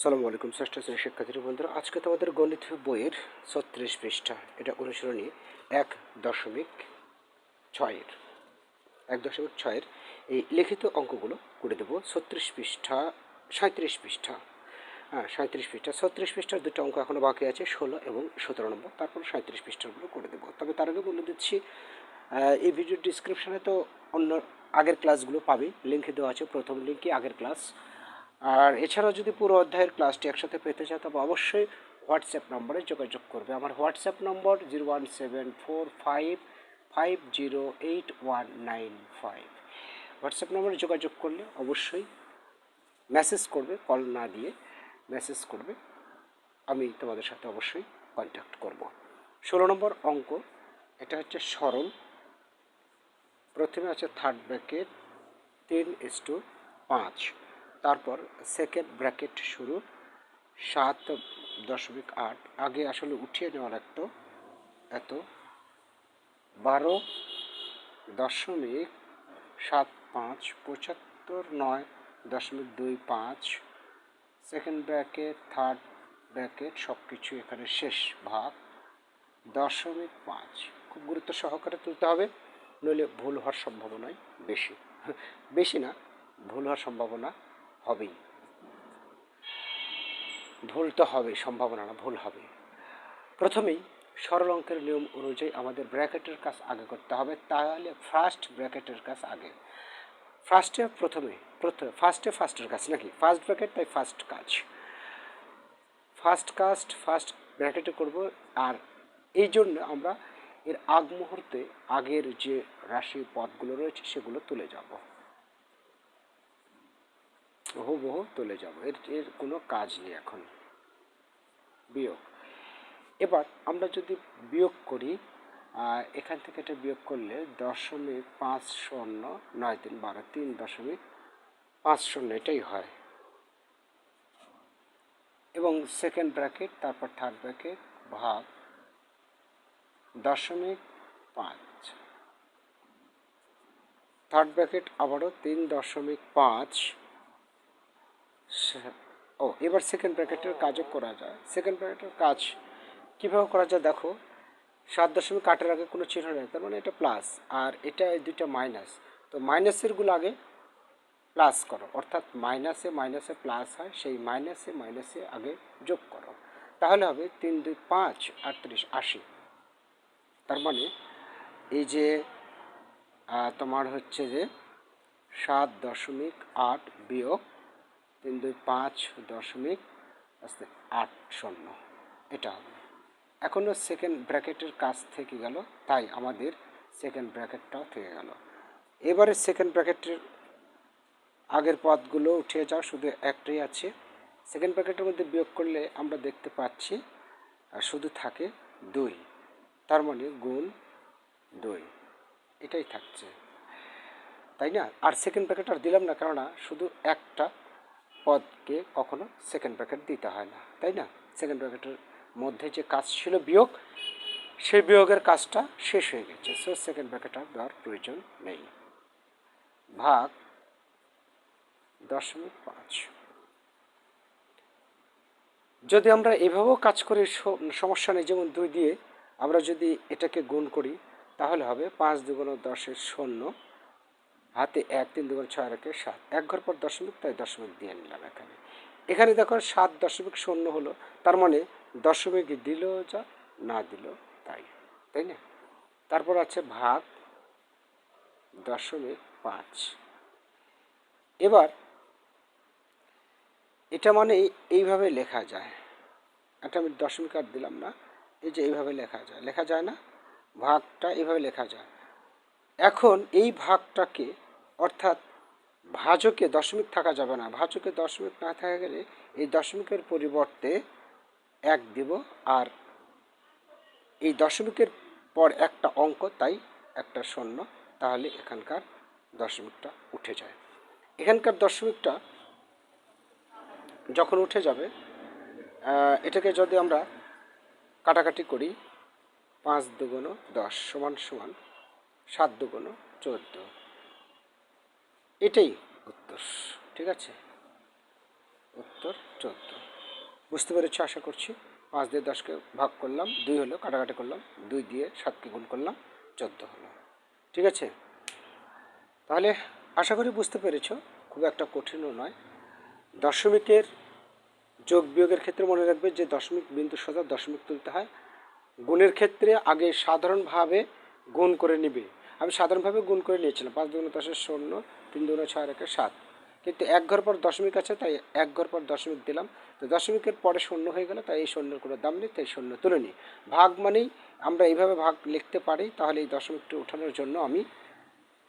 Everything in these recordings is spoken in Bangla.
সালামু আলাইকুম, ষষ্ঠ শ্রেণির শিক্ষার্থী বন্ধুরা, আজকে তোমাদের গণিত বইয়ের ছত্রিশ পৃষ্ঠা, এটা অনুসরণী এক দশমিক ছয়ের, এক দশমিক ছয়ের এই লিখিত অঙ্কগুলো করে দেবো, ছত্রিশ পৃষ্ঠা সাঁত্রিশ পৃষ্ঠা হ্যাঁ সাঁত্রিশ পৃষ্ঠা, ছত্রিশ পৃষ্ঠার দুটো অঙ্ক এখনও বাকি আছে, ষোলো এবং সতেরো নম্বর, তারপর সাঁত্রিশ পৃষ্ঠাগুলো করে দেবো, তবে তার আগে বলে দিচ্ছি এই ভিডিও ডিসক্রিপশানে তো অন্য আগের ক্লাসগুলো পাবে লিঙ্কে দেওয়া আছে, প্রথম লিঙ্কে আগের ক্লাস আর এছাড়াও যদি পুরো অধ্যায়ের ক্লাসটি একসাথে পেতে চাও, তবে অবশ্যই হোয়াটসঅ্যাপ নম্বরে যোগাযোগ করবে। আমার WhatsApp number zero one seven four five five zero eight one nine five WhatsApp নম্বরে যোগাযোগ করলে অবশ্যই মেসেজ করবে কল না দিয়ে মেসেজ করবে। আমি তোমাদের সাথে অবশ্যই কন্ট্যাক্ট করব। ষোলো নম্বর অঙ্ক, এটা হচ্ছে সরল। প্রথমে আছে থার্ড ব্র্যাকেট তিন ইস টু পাঁচ। তারপর সেকেন্ড ব্র্যাকেট শুরু, সাত দশমিক আট। আগে আসলে উঠিয়ে নেওয়া লাগতো এত। বারো দশমিক সাত পাঁচ, পঁচাত্তর নয় দশমিক দুই পাঁচ। সেকেন্ড ব্র্যাকেট থার্ড ব্র্যাকেট সব কিছু এখানে শেষ ভাগ, দশমিক পাঁচ। খুব গুরুত্ব সহকারে তুলতে হবে, নইলে ভুল হওয়ার সম্ভাবনাই বেশি। বেশি না, ভুল হওয়ার সম্ভাবনা হবেই। ভুল তো হবে, সম্ভাবনা না, ভুল হবে। প্রথমেই সরল অঙ্কের নিয়ম অনুযায়ী আমাদের ব্র্যাকেটের কাজ আগে করতে হবে, তাহলে ফার্স্ট ব্র্যাকেটের কাজ আগে। ফার্স্টে প্রথমে প্রথমে ফার্স্টে ফার্স্টের কাজ নাকি? ফার্স্ট ব্র্যাকেট তাই ফার্স্ট কাজ। ফার্স্ট কাস্ট ফার্স্ট ব্র্যাকেটে করব, আর এই জন্য আমরা এর আগ মুহূর্তে আগের যে রাশি পদগুলো রয়েছে, সেগুলো তুলে যাব। হুবহু তুলে যাব। এর এর কোনো কাজ নেই এখন। বিয়োগ। এবার আমরা যদি বিয়োগ করি এখান থেকে এটা বিয়োগ করলে দশমিক পাঁচ শূন্য নয় তিন বারো, তিন দশমিক পাঁচ শূন্য এটাই হয়। এবং সেকেন্ড ব্র্যাকেট তারপর থার্ড ব্র্যাকেট ভাগ দশমিক পাঁচ। থার্ড ব্র্যাকেট আবারও তিন দশমিক পাঁচ ও, এবার সেকেন্ড ব্র্যাকেটের কাজও করা যায়। সেকেন্ড ব্র্যাকেটের কাজ কীভাবে করা যায় দেখো, সাত দশমিক আটের আগে কোনো চিহ্ন নেই, তার মানে এটা প্লাস আর এটা এই দুইটা মাইনাস তো মাইনাসেরগুলো আগে প্লাস করো, অর্থাৎ মাইনাসে মাইনাসে প্লাস হয়, সেই মাইনাসে মাইনাসে আগে যোগ করো। তাহলে হবে তিন, দুই, পাঁচ, আটত্রিশ, আশি। তার মানে এই যে তোমার হচ্ছে যে সাত দশমিক আট বিয়োগ তিন দুই পাঁচ দশমিক, আস্তে, আট শূন্য। এটা হবে। এখনও সেকেন্ড ব্র্যাকেটের কাজ থেকে গেল, তাই আমাদের সেকেন্ড ব্র্যাকেটটাও থেকে গেল। এবারে সেকেন্ড ব্র্যাকেটের আগের পদগুলো উঠে যাও, শুধু একটাই আছে। সেকেন্ড ব্র্যাকেটের মধ্যে বিয়োগ করলে আমরা দেখতে পাচ্ছি শুধু থাকে দুই। তার মানে গুণ দুই। এটাই থাকছে। তাই না? আর সেকেন্ড ব্র্যাকেট আর দিলাম না, কেননা শুধু একটা পদকে কখনো সেকেন্ড ব্র্যাকেট দিতে হয় না, তাই না? সেকেন্ড ব্র্যাকেটের মধ্যে যে কাজ ছিল বিয়োগ, সেই বিয়োগের কাজটা শেষ হয়ে গেছে। সো সেকেন্ড ব্র্যাকেট আর দেওয়ার প্রয়োজন নেই। ভাগ দশমিক পাঁচ। যদি আমরা এভাবেও কাজ করি সমস্যা নেই। যেমন দুই দিয়ে আমরা যদি এটাকে গুণ করি, তাহলে হবে পাঁচ দুগুণ দশের শূন্য। হাতে এক তিন দুগুণ ছয় রেখে সাত। এক ঘর পর দশমিক, তাই দশমিক দিয়ে নিলাম এখানে। এখানে দেখো সাত দশমিক শূন্য হলো, তার মানে দশমিক দিল যা, না দিল তাই তাই না? তারপর আছে ভাগ দশমিক পাঁচ। এবার এটা মানে এইভাবে লেখা যায়। এটা আমি দশমিক আর দিলাম না, এই যে এইভাবে লেখা যায়। লেখা যায় না? ভাগটা এইভাবে লেখা যায়। এখন এই ভাগটাকে অর্থাৎ ভাজকে দশমিক থাকা যাবে না। ভাজকে দশমিক না থাকা গেলে এই দশমিকের পরিবর্তে এক দিব আর এই দশমিকের পর একটা অঙ্ক, তাই একটা শূন্য, তাহলে এখানকার দশমিকটা উঠে যায়। এখানকার দশমিকটা যখন উঠে যাবে এটাকে যদি আমরা কাটাকাটি করি, পাঁচ দুগুণ দশ সমান সমান সাত দুগুণ চোদ্দ। এটাই উত্তর, ঠিক আছে? উত্তর চোদ্দ। বুঝতে পেরেছ? আশা করছি পাঁচ দিয়ে দশকে ভাগ করলাম, দুই হলো কাটাকাটি করলাম, দুই দিয়ে সাতকে গুণ করলাম, চোদ্দ হলো। ঠিক আছে? তাহলে আশা করি বুঝতে পেরেছ, খুব একটা কঠিনও নয়। দশমিকের যোগ বিয়োগের ক্ষেত্রে মনে রাখবে যে দশমিক বিন্দু সোজা দশমিক তুলতে হয়। গুণের ক্ষেত্রে আগে সাধারণভাবে গুণ করে নিবে। আমি সাধারণভাবে গুণ করে নিয়েছিলাম, পাঁচ দুগুণ দশের শূন্য তিন দুগুণ ছয় রেখে সাত। কিন্তু এক ঘর পর দশমিক আছে, তাই এক ঘর পর দশমিক দিলাম। তো দশমিকের পরে শূন্য হয়ে গেল, তাই এই শূন্যের কোনো দাম নেই, তাই শূন্য তুলে নিই। ভাগ মানেই আমরা এইভাবে ভাগ লিখতে পারি, তাহলে এই দশমিকটি ওঠানোর জন্য আমি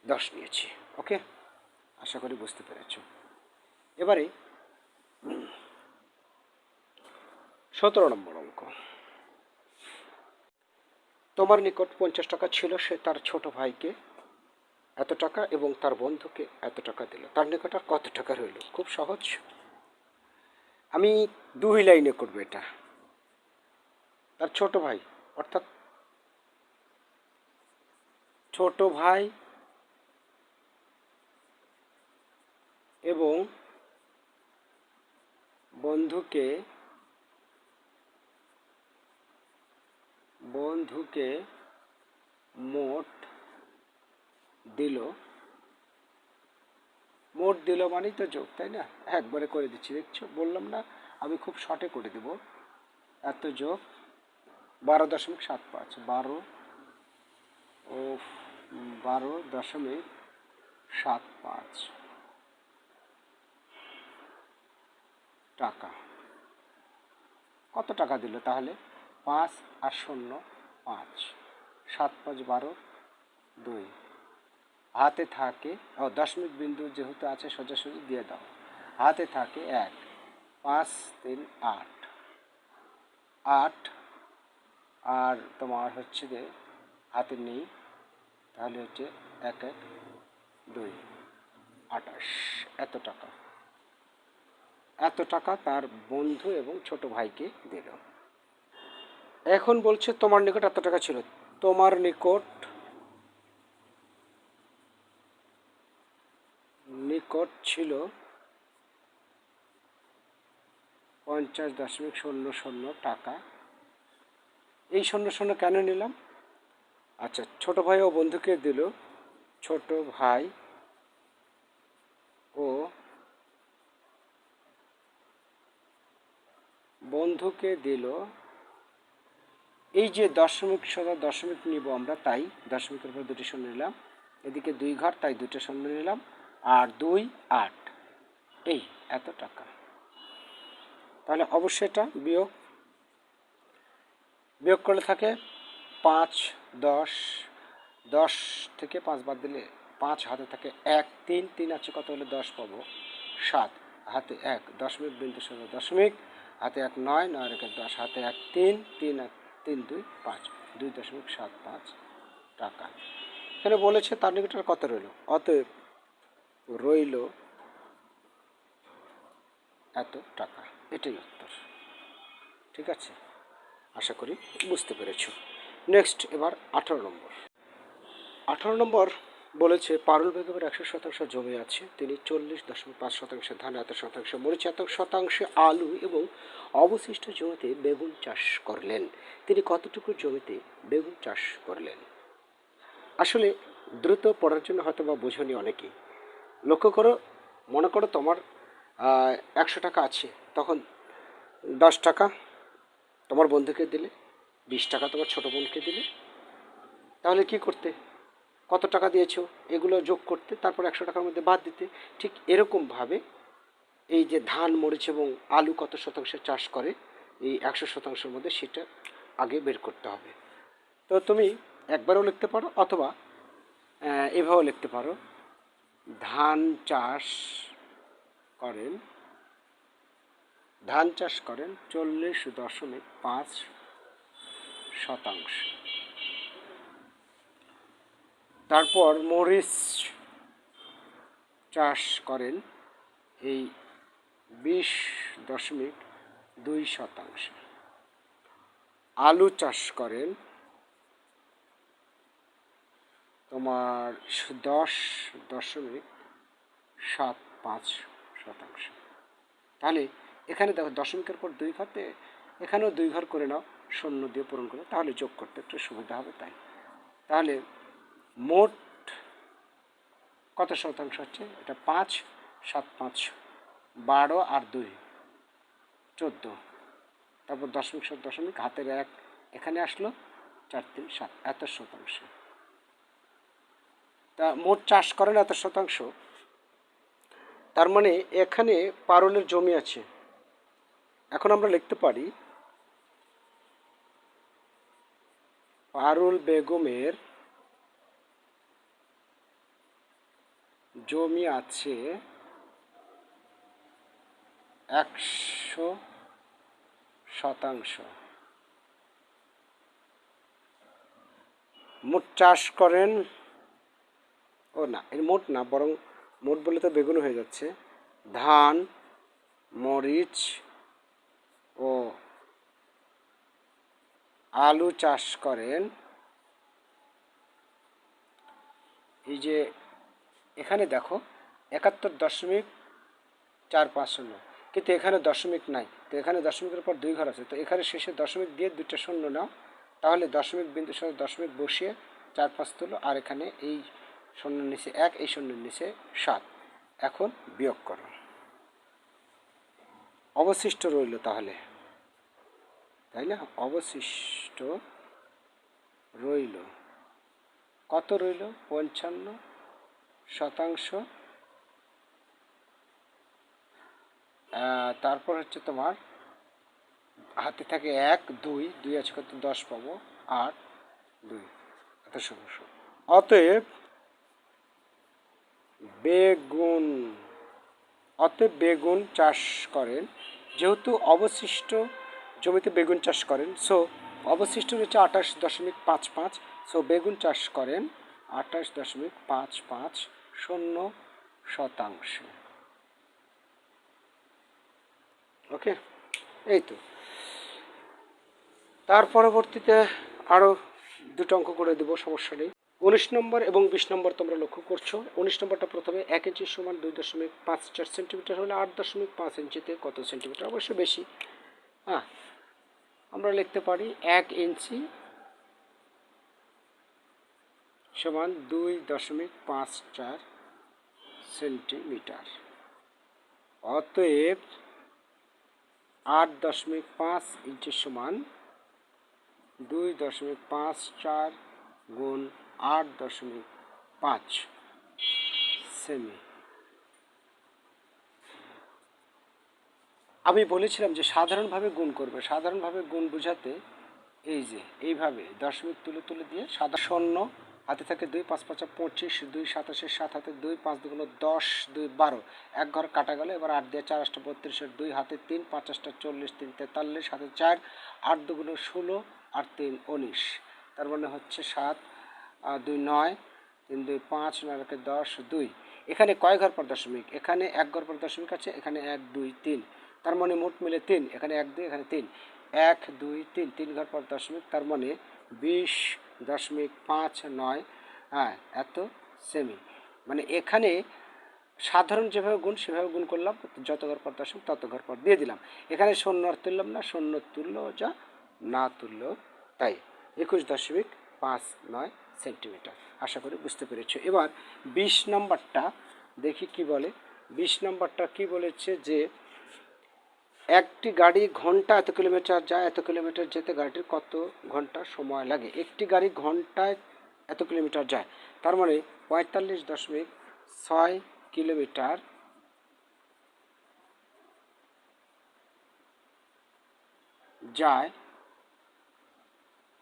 দশ নিয়েছি, ওকে? আশা করি বুঝতে পেরেছ। এবারে সতেরো নম্বর অঙ্ক। তোমার নিকট পঞ্চাশ টাকা ছিল সে তার ছোট ভাইকে এত টাকা এবং তার বন্ধুকে এত টাকা দিল। তার নিকট আর কত টাকা রইল? খুব সহজ। আমি দুই লাইনে করব এটা। তার ছোট ভাই, অর্থাৎ ছোট ভাই এবং বন্ধুকে বন্ধুকে মোট দিল। মোট দিল মানেই তো যোগ, তাই না? একবারে করে দিচ্ছি, দেখছ? বললাম না, আমি খুব শর্টে করে দেব। এত যোগ, বারো দশমিক সাত পাঁচ, বারো ও বারো দশমিক সাত পাঁচ টাকা। কত টাকা দিল তাহলে? পাঁচ আর শূন্য, পাঁচ। সাত পাঁচ বারো, দুই। হাতে থাকে, ও দশমিক বিন্দু যেহেতু আছে, সোজাসুজি দিয়ে দাও। হাতে থাকে এক, পাঁচ, তিন, আট। আট, আর তোমার হচ্ছে যে হাতে নেই, তাহলে হচ্ছে এক এক, দুই, আঠাশ। এত টাকা। এত টাকা তার বন্ধু এবং ছোট ভাইকে দিল। এখন বলছে, তোমার নিকট এত টাকা ছিল। তোমার নিকট নিকট ছিল পঞ্চাশ দশমিক শূন্য শূন্য টাকা। এই শূন্য শূন্য কেন নিলাম? আচ্ছা ছোট ভাই ও বন্ধুকে দিল। ছোট ভাই ও বন্ধুকে দিল। এই যে দশমিক সোজা দশমিক নিব আমরা, তাই দশমিকের উপর দুটি শূন্য নিলাম। এদিকে দুই ঘর, তাই দুটো শূন্য নিলাম। আর দুই আট। এই এত টাকা। তাহলে অবশ্যই এটা বিয়োগ। বিয়োগ করলে থাকে পাঁচ, দশ দশ থেকে পাঁচ বাদ দিলে পাঁচ, হাতে থাকে এক, তিন তিন আছে কত হলে দশ পাবো? সাত, হাতে এক, দশমিক বিন্দু শূন্য দশমিক, হাতে এক নয় নয় রেখে দশ, হাতে এক তিন তিন এক, তিন দুই পাঁচ, দুই দশমিক সাত পাঁচ টাকা। এখানে বলেছে তার নিকটার কত রইল? অতএব রইল এত টাকা। এটাই উত্তর। ঠিক আছে? আশা করি বুঝতে পেরেছ। নেক্সট এবার আঠারো নম্বর। আঠারো নম্বর বলেছে, পারুল বেগমের একশো শতাংশ জমি আছে, তিনি চল্লিশ দশমিক পাঁচ শতাংশ ধান, এত শতাংশ মরিচ, এত শতাংশে আলু এবং অবশিষ্ট জমিতে বেগুন চাষ করলেন। তিনি কতটুকু জমিতে বেগুন চাষ করলেন? আসলে দ্রুত পড়ার জন্য হয়তো বা বোঝনি অনেকেই। লক্ষ্য করো, মনে করো তোমার একশো টাকা আছে, তখন দশ টাকা তোমার বন্ধুকে দিলে, বিশ টাকা তোমার ছোটো বোনকে দিলে। তাহলে কি করতে? কত টাকা দিয়েছ? এগুলো যোগ করতে, তারপর একশো টাকার মধ্যে বাদ দিতে। ঠিক এরকমভাবে এই যে ধান, মরিচ এবং আলু কত শতাংশ চাষ করে, এই একশো শতাংশের মধ্যে সেটা আগে বের করতে হবে। তো তুমি একবারও লিখতে পারো অথবা এভাবেও লিখতে পারো। ধান চাষ করেন, ধান চাষ করেন চল্লিশ দশমিক পাঁচ শতাংশ। তারপর মরিচ চাষ করেন, এই বিশ দশমিক দুই শতাংশ। আলু চাষ করেন তোমার দশ, দশমিক সাত পাঁচ শতাংশ। তাহলে এখানে দেখো দশমিকের পর দুই ঘর দিয়ে এখানেও দুই ঘর করে নাও, শূন্য দিয়ে পূরণ করে, তাহলে যোগ করতে একটু সুবিধা হবে তাই। তাহলে মোট কত শতাংশ হচ্ছে? এটা পাঁচ, সাত পাঁচ, বারো আর দুই, চোদ্দ। তারপর দশমিক সাত, দশমিক, হাতের এক, এখানে আসলো চার, তিন, সাত, এত শতাংশ। তা মোট চাষ করেন এত শতাংশ। তার মানে এখানে পারুলের জমি আছে। এখন আমরা লিখতে পারি, পারুল বেগমের জমি আছে একশো শতাংশ। মোট চাষ করেন ও না, এর মোট না, বরং মোট বলে তো বেগুন হয়ে যাচ্ছে। ধান, মরিচ ও আলু চাষ করেন। এই যে এখানে দেখো, একাত্তর দশমিক চার পাঁচ শূন্য। কিন্তু এখানে দশমিক নাই। তো এখানে দশমিকের পর দুই ঘর আছে। তো এখানে শেষে দশমিক দিয়ে দুইটা শূন্য নাও। তাহলে দশমিক বিন্দু সাথে দশমিক বসিয়ে চার পাঁচ তুলো। আর এখানে এই শূন্যের নিচে এক, এই শূন্যের নিচে সাত। এখন বিয়োগ করো। অবশিষ্ট রইল তাহলে। তাই না? অবশিষ্ট রইল। কত রইল? পঞ্চান্ন শতাংশ। তারপর হচ্ছে তোমার হাতে থাকে এক, দুই দুই আছে কত দশ পাবো, আট, দুই। এত শতাংশ অতএব বেগুন, অতএব বেগুন চাষ করেন। যেহেতু অবশিষ্ট জমিতে বেগুন চাষ করেন সো অবশিষ্ট রয়েছে আঠাশ দশমিক পাঁচ পাঁচ সো বেগুন চাষ করেন আঠাশ দশমিক পাঁচ পাঁচ শূন্য শতাংশ। ওকে এই তো। তার পরবর্তীতে আরও দুটো অঙ্ক করে দেবো, সমস্যা নেই। উনিশ নম্বর এবং বিশ নম্বর তোমরা লক্ষ্য করছ। উনিশ নম্বরটা প্রথমে এক ইঞ্চি সমান দুই দশমিক পাঁচ চার সেন্টিমিটার হলে আট দশমিক পাঁচ ইঞ্চিতে কত সেন্টিমিটার? অবশ্য বেশি। হ্যাঁ আমরা লিখতে পারি এক ইঞ্চি সমান দুই দশমিক পাঁচ চার সেন্টিমিটার। অতএব আট দশমিক পাঁচ ইঞ্চি সমান দুই দশমিক পাঁচ চার গুণ আট দশমিক পাঁচ সেমি। আমি বলেছিলাম যে সাধারণভাবে গুণ করবে। সাধারণভাবে গুণ বোঝাতে এই যে, এইভাবে দশমিক তুলে তুলে দিয়ে সাদা শূন্য, হাতে থাকে দুই, পাঁচ, পাঁচা পঁচিশ, দুই সাতাশের সাত, হাতে দুই, পাঁচ দুগুলো দশ, দুই, বারো। এক ঘর কাটা গেল, এবার আট দিয়ে চার, আটটা বত্রিশের দুই, হাতে তিন, পাঁচ, আটটা চল্লিশ, তিন, তেতাল্লিশ, হাতে চার, আট দুগুলো ষোলো আর তিন, উনিশ। তার মানে হচ্ছে সাত দুই নয়, তিন দুই পাঁচ, নয় একে দশ, দুই। এখানে কয় ঘর পর দশমিক? এখানে এক ঘর পর দশমিক আছে, এখানে এক, দুই, তিন। তার মানে মোট মিলে তিন, এখানে এক, দুই, এখানে তিন। এক, দুই, তিন তিন ঘর পর দশমিক, তার মানে বিশ দশমিক পাঁচ, নয় হ্যাঁ এত সেমি মানে এখানে সাধারণ যেভাবে গুণ, সেভাবে গুণ করলাম, যত ঘর পর দশমিক, তত ঘর পর দিয়ে দিলাম। এখানে শূন্য আর তুললাম না, শূন্য তুললো যা, না তুললো তাই। একুশ দশমিক পাঁচ, নয় সেন্টিমিটার। আশা করি বুঝতে পেরেছ। এবার বিশ নম্বরটা দেখি কি বলে। বিশ নম্বরটা কি বলেছে যে, একটি গাড়ি ঘণ্টা এত কিলোমিটার যায়, এত কিলোমিটার যেতে গাড়িটির কত ঘণ্টা সময় লাগে? একটি গাড়ি ঘন্টায় এত কিলোমিটার যায়। তার মানে পঁয়তাল্লিশ দশমিক ছয় কিলোমিটার যায়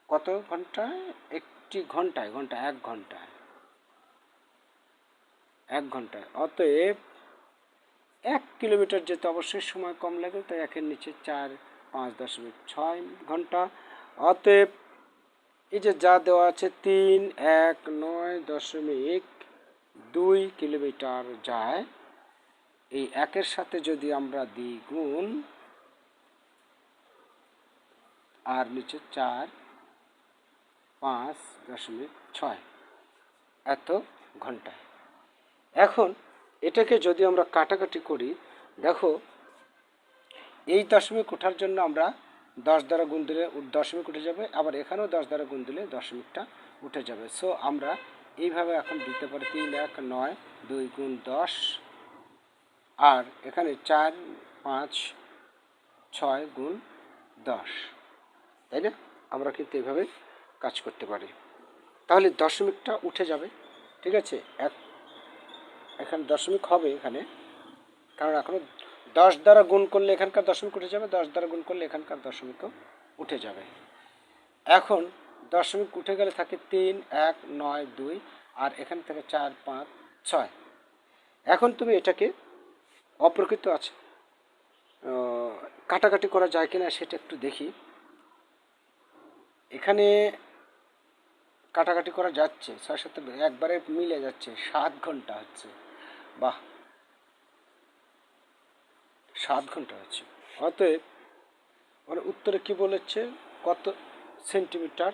কত ঘন্টায়? একটি ঘন্টায় ঘণ্টা এক ঘন্টায়। এক ঘন্টায়। অতএব এক কিলোমিটার যেতে অবশ্যই সময় কম লাগে, তাই একের নিচে চার, পাঁচ দশমিক ছয় ঘণ্টা। অতএব এই যে যা দেওয়া আছে, তিন, এক, নয় দশমিক দুই কিলোমিটার যায়। এই একের সাথে যদি আমরা দিই গুণ আর নিচে চার পাঁচ দশমিক ছয় এত ঘন্টায় এখন এটাকে যদি আমরা কাটাকাটি করি, দেখো, এই দশমিক ওঠার জন্য আমরা দশ দ্বারা গুণ দিলে দশমিক উঠে যাবে, আবার এখানেও দশ দ্বারা গুণ দিলে দশমিকটা উঠে যাবে। সো আমরা এইভাবে এখন দিতে পারি তিন, এক, নয়, দুই গুণ দশ, আর এখানে চার, পাঁচ, ছয় গুণ দশ। তাই না? আমরা কিন্তু এইভাবে কাজ করতে পারি। তাহলে দশমিকটা উঠে যাবে, ঠিক আছে? এক, এখানে দশমিক হবে এখানে, কারণ এখনও দশ দ্বারা গুণ করলে এখানকার দশমিক উঠে যাবে, দশ দ্বারা গুণ করলে এখানকার দশমিকও উঠে যাবে। এখন দশমিক উঠে গেলে থাকে তিন, এক, নয়, দুই, আর এখান থেকে চার, পাঁচ, ছয়। এখন তুমি এটাকে অপ্রকৃত আছে কাটাকাটি করা যায় কিনা সেটা একটু দেখি। এখানে কাটাকাটি করা যাচ্ছে ছয় সাথে একবারে মিলে যাচ্ছে, সাত ঘণ্টা হচ্ছে। বাহ! সাত ঘণ্টা হচ্ছে। অতএব মানে উত্তরে কি বলেছে? কত সেন্টিমিটার?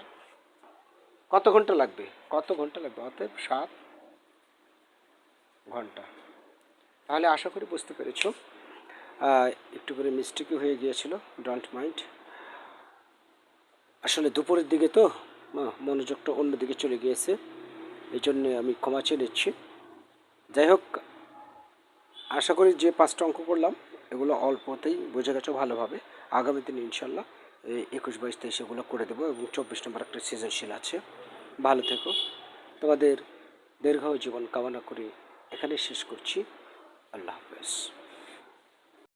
কত ঘণ্টা লাগবে? কত ঘণ্টা লাগবে? অতএব সাত ঘণ্টা। তাহলে আশা করি বুঝতে পেরেছ। একটু করে মিস্টেকই হয়ে গিয়েছিল, ডন্ট মাইন্ড। আসলে দুপুরের দিকে তো মনোযোগটা অন্যদিকে চলে গিয়েছে। এই জন্যে আমি ক্ষমা চেয়ে নিচ্ছি। যাই হোক, আশা করি যে পাঁচটা অঙ্ক করলাম, এগুলো অল্পতেই বোঝা গেছে ভালোভাবে। আগামী দিনে ইনশাল্লাহ এই একুশ, বাইশ, তেইশ এগুলো করে দেবো এবং চব্বিশ নম্বর একটা সৃজনশীল আছে। ভালো থেকো। তোমাদের দীর্ঘ জীবন কামনা করে এখানে শেষ করছি। আল্লাহ হাফেজ।